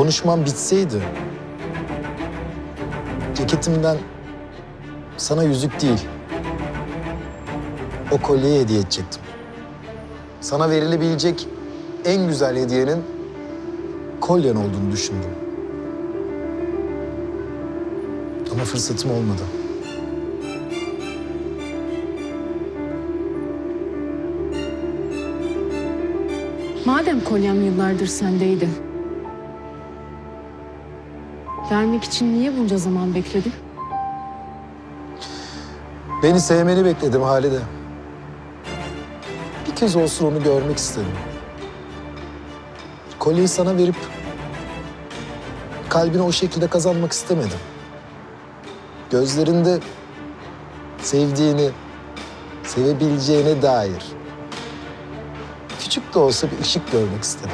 konuşmam bitseydi... ...ceketimden sana yüzük değil... ...o kolyeyi hediye edecektim. Sana verilebilecek en güzel hediyenin kolyen olduğunu düşündüm. Ama fırsatım olmadı. Madem kolyem yıllardır sendeydi. Vermek için niye bunca zaman bekledin? Beni sevmeni bekledim Halide. Bir kez olsun onu görmek istedim. Kolyeyi sana verip kalbini o şekilde kazanmak istemedim. Gözlerinde sevdiğini, sevebileceğine dair küçük de olsa bir ışık görmek istedim.